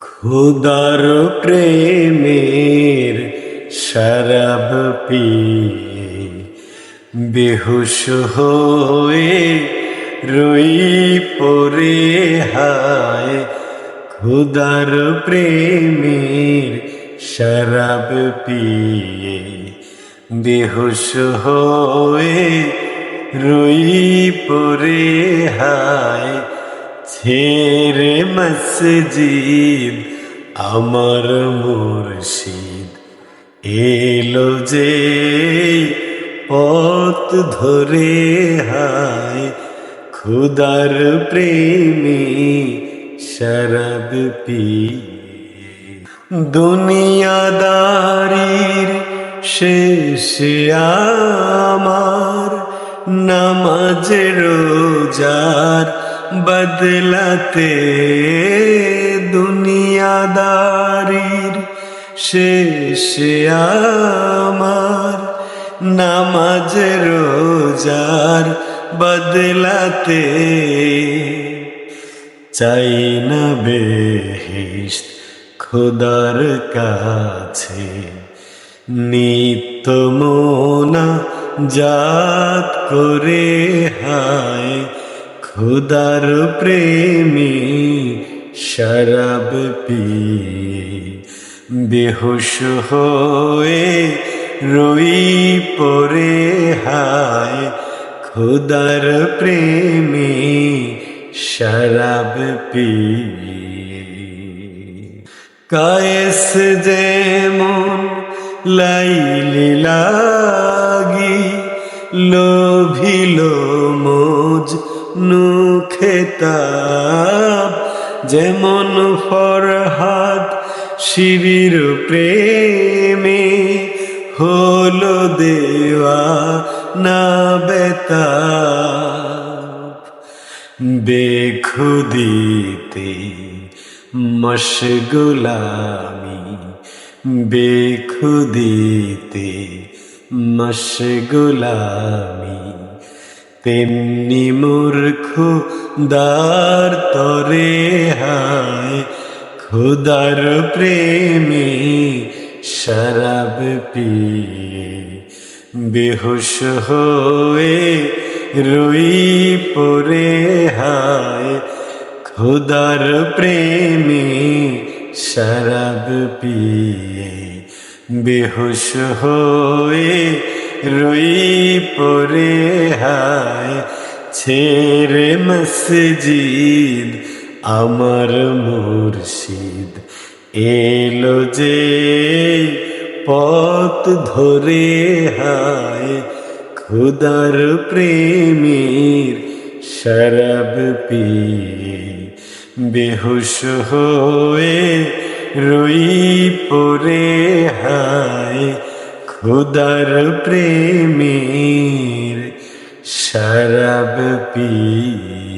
খুদার প্রেমের শরাব পিয়ে বেহুশ হয়ে রই পরে হায়। খুদার প্রেমের শরাব পিয়ে বেহুশ হয়ে রই পরে হায়। ছেড়ে মসজিদ, আমার মুর্শিদ। এলো যে পথ ধরে হায়, খুদার প্রেমী শরব পি দুনিয়াদারির শেষে আমার নামাজ রোজার বদলাতে দুনিয়াদারির শেষে আমার নামাজ রোজার বদলাতে চাই না বেহিস্ত খোদার কাছে। নিত্য মোনা জাত করে হায় খুদার প্রেমী শরাব পিয়ে বেহুশ হয়ে রই পরে হায় খুদার প্রেমী শরাব পিয়ে। কায়েস যেমন লাইলি লাগি লোভিল মোজ নুখেতাব যেমন ফরহাদ শিবির প্রেমে হলো দেওয়া না বেতাব। বেখুদিতে মশগুলামি বেখুদিতে মশগুলামি তেমনি মূর্খ দার তরে হায়, খুদার প্রেমী শরাব পিয়ে, বেহুশ হয়ে রুই পরে হায়, খুদার প্রেমী শরাব পিয়ে, বেহুশ হয়ে রুই পরে হায়, ছেড়ে মসজিদ আমার মুর্শিদ। এলো যে পথ ধরে হায়, খুদার প্রেমীর শরব পিয়ে। বেহুশ হয়ে রুই পরে হায় খুদার প্রেমের শরব পিয়ে